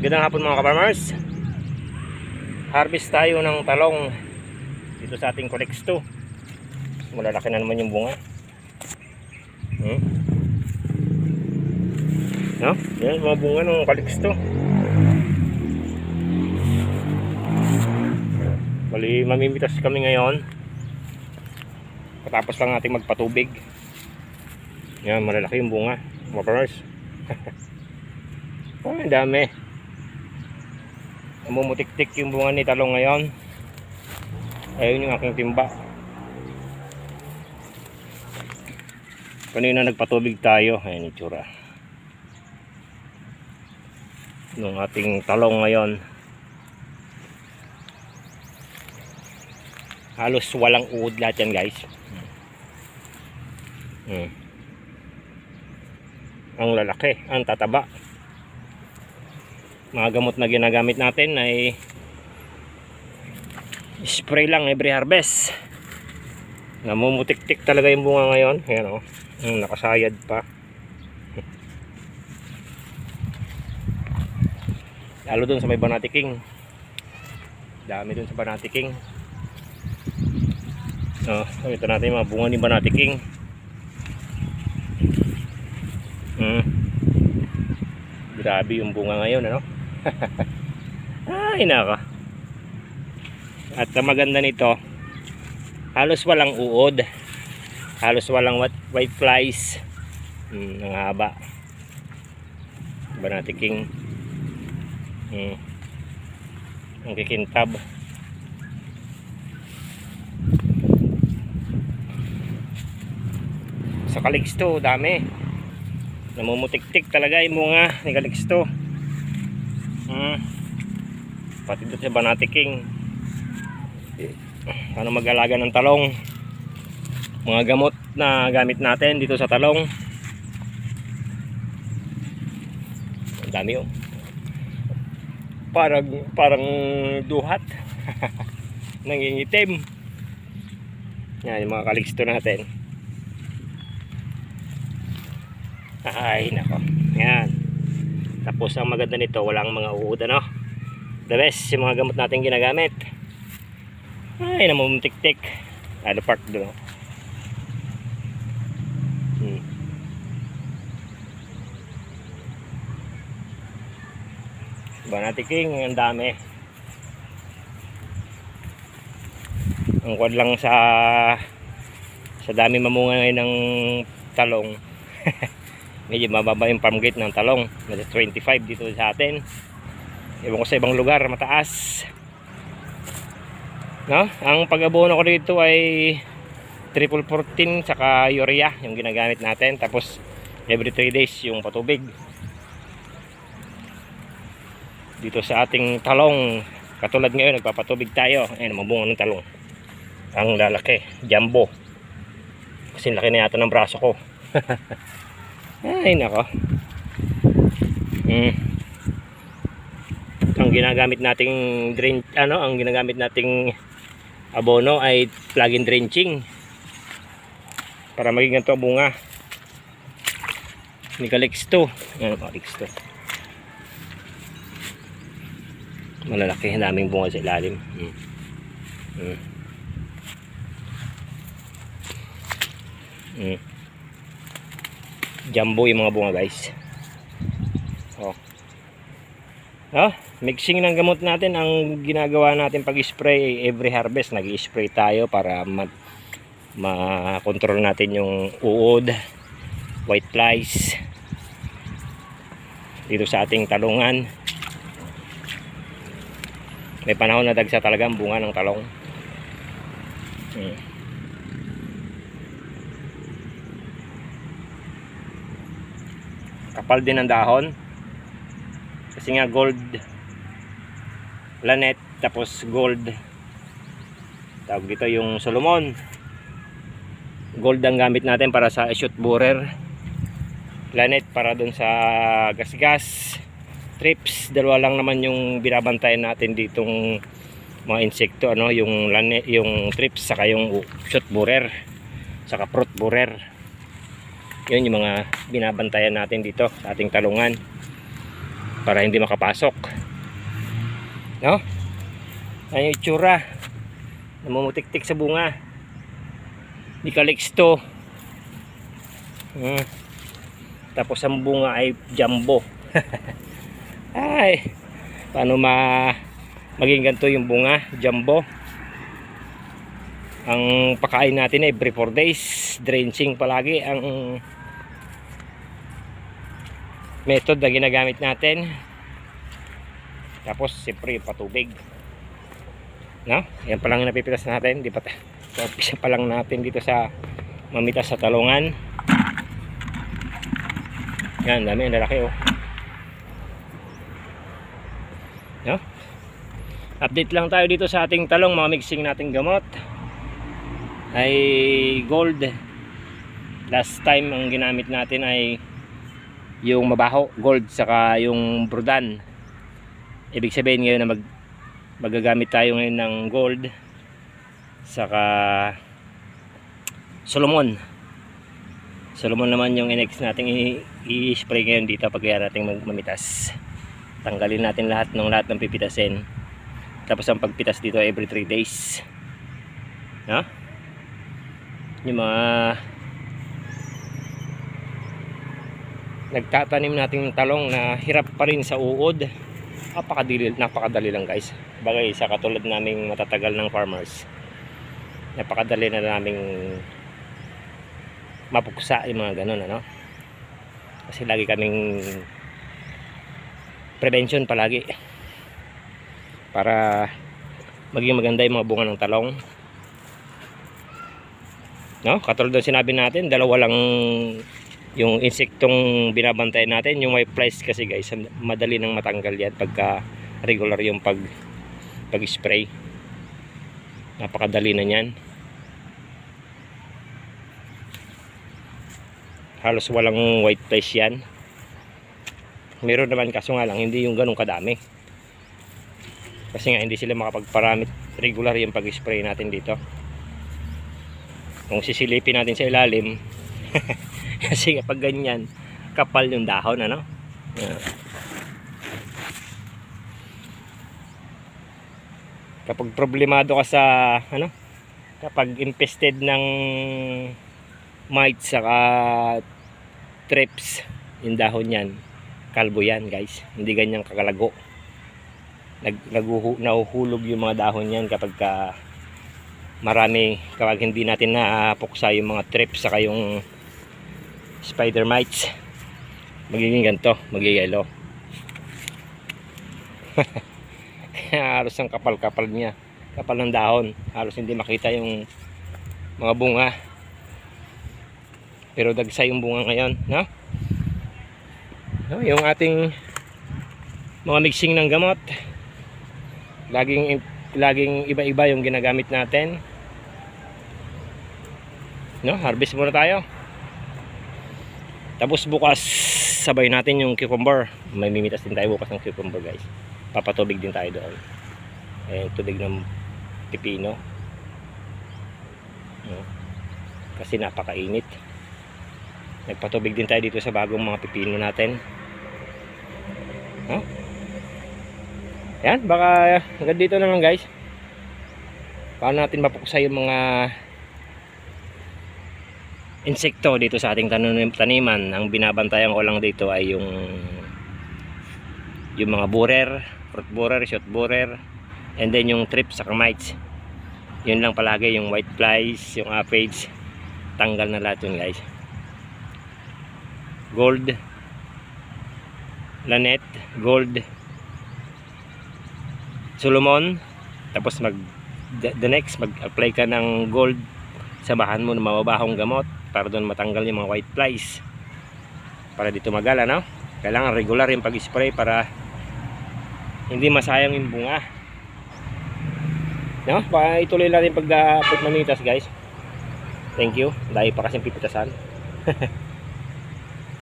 Gandang hapon mga kaparmers. Harvest tayo ng talong dito sa ating Colex 2. Malalaki na naman yung bunga. Hmm? No? Yan, mga bunga ng Colex 2. Bali, mamimitas kami ngayon. Patapos lang natin magpatubig. Yan, malalaki yung bunga. Mga kaparmers. Oh, ang dami. Namumutik-tik yung bunga ni talong ngayon. Ayun yung aking timba. Kanina nagpatubig tayo. Ayan yung tsura. Nung ating talong ngayon. Halos walang uod lahat yan guys. Hmm. Ang lalaki, ang tataba mga gamot na ginagamit natin ay spray lang every harvest. Namumutik-tik talaga yung bunga ngayon. Ayan o oh. nakasayad pa. Lalo dun sa may banatiking dami dun sa banatiking oh, ito natin yung mga bunga ni banatiking hmm. grabe yung bunga ngayon ano Ay naka. At ang maganda nito, halos walang uod. Halos walang white, flies. Hmm, ang haba. Banatiking. Hmm. Ang kikintab. Sa Calixto, dami. Namumutik-tik talaga yung mga ni Calixto. Pati doon sa Banati King. Ano mag-alaga ng talong. Mga gamot na gamit natin dito sa talong. Ang dami oh. Parang parang duhat. Nangingitim. Yan yung mga kaliksto natin. Ay, nako. Yan. Tapos ang maganda nito, walang mga uod ano. The best, yung mga gamot natin ginagamit. Ay, namumutik-tik. Lalo park doon. Hmm. Banati King, ang dami. Ang kwan lang sa sa dami mamunga ngayon ng talong. medyo mababa yung farm gate ng talong nasa 25 dito sa atin ewan ko sa ibang lugar mataas. No? ang pag-abono ko dito ay triple 14 saka urea yung ginagamit natin. Tapos every 3 days yung patubig. Dito sa ating talong katulad ngayon nagpapatubig tayo. Ayun mabunga ng talong. Ang lalaki jumbo. Kasi laki na yata ng braso ko. Ay nako. Hmm. Ginagamit nating drain ano, ang ginagamit nating abono ay plug-in drenching. Para maging ganito bunga. Ni Calix 2. Ano Calix 2. Malalaki, daming bunga sa ilalim. Hmm. Hmm. Hmm jumbo yung mga bunga guys oh. Oh, mixing ng gamot natin. Ang ginagawa natin pag spray every harvest nag spray tayo para ma ma-control natin yung uod white flies dito sa ating talungan. May panahon na dagsa talaga ang bunga ng talong. Hmm. kapal din ang dahon kasi nga gold. Lanet tapos gold. Tawag dito yung Solomon. Gold ang gamit natin para sa shoot borer. Lanet para dun sa gas-gas. Trips dalawa lang naman yung binabantayan natin ditong mga insekto ano yung lanet yung trips saka yung shoot borer saka fruit borer. Yun yung mga binabantayan natin dito sa ating talungan para hindi makapasok. No? Ay yung itsura. Namumutik-tik sa bunga. Di kalix to. Hmm. tapos ang bunga ay jumbo. Ay paano ma maging ganito yung bunga? Jumbo. Ang pakain natin every 4 days. Drenching palagi ang method na ginagamit natin. Tapos siyempre yung patubig. No? yan pa lang napipitas natin. Di pa so, umpisa pa lang natin dito sa mamitas sa talungan. Yan dami ang lalaki oh. No? update lang tayo dito sa ating talong mga mixing nating gamot. Ay gold. Last time ang ginamit natin ay yung mabaho gold saka yung brudan. Ibig sabihin ngayon na mag magagamit tayo ngayon ng gold saka Solomon. Solomon naman yung inex natin i-spray ngayon dito pag natin mamitas. Tanggalin natin lahat ng lahat ng pipitasin. Tapos ang pagpitas dito every 3 days. No? yung mga nagtatanim natin ng talong na hirap pa rin sa uod. Napakadali, napakadali lang guys. Bagay sa katulad naming matatagal ng farmers napakadali na naming mapuksa yung mga ganun ano? Kasi lagi kaming prevention palagi para maging maganda yung mga bunga ng talong. No? Katulad ng sinabi natin dalawa lang yung insektong binabantayan natin yung white flies kasi guys madali nang matanggal yan pagka regular yung pag pag spray napakadali na yan halos walang white flies yan. Meron naman kaso nga lang hindi yung ganun kadami. Kasi nga hindi sila makapagparamit. Regular yung pag spray natin dito. Kung sisilipin natin sa ilalim kasi kapag ganyan kapal yung dahon ano? Kapag problemado ka sa ano? Kapag infested ng mites saka trips yung dahon yan kalbo yan guys. Hindi ganyan kakalago. Nag naguhu, nahuhulog yung mga dahon yan kapag ka marami kapag hindi natin napuksa yung mga trips saka yung spider mites magiging ganito magigelo halos ang kapal-kapal niya. Kapal ng dahon. Halos hindi makita yung mga bunga. Pero dagsa yung bunga ngayon no? no yung ating mga mixing ng gamot. Laging laging iba-iba yung ginagamit natin. No harvest muna tayo tapos bukas sabay natin yung cucumber. May mimitas din tayo bukas ng cucumber guys. Papatubig din tayo doon. Eh tubig ng pipino. No? kasi napakainit. Nagpatubig din tayo dito sa bagong mga pipino natin. No? yan baka hanggang dito na lang guys. Paano natin mapuksa yung mga insekto dito sa ating tanim taniman. Ang binabantayan ko lang dito ay yung yung mga borer fruit borer, shot borer and then yung trips sa mites yun lang palagi yung white flies yung aphids. Tanggal na lahat yun guys. Gold. Lanet gold. Solomon. Tapos mag the, the next mag apply ka ng gold samahan mo ng mababahong gamot para doon matanggal yung mga white flies. Para dito magala no? Kailangan regular yung pag-spray para hindi masayang yung bunga. No? Pa ituloy lang yung pag-put manitas guys. Thank you. Dahil pa kasing pipitasan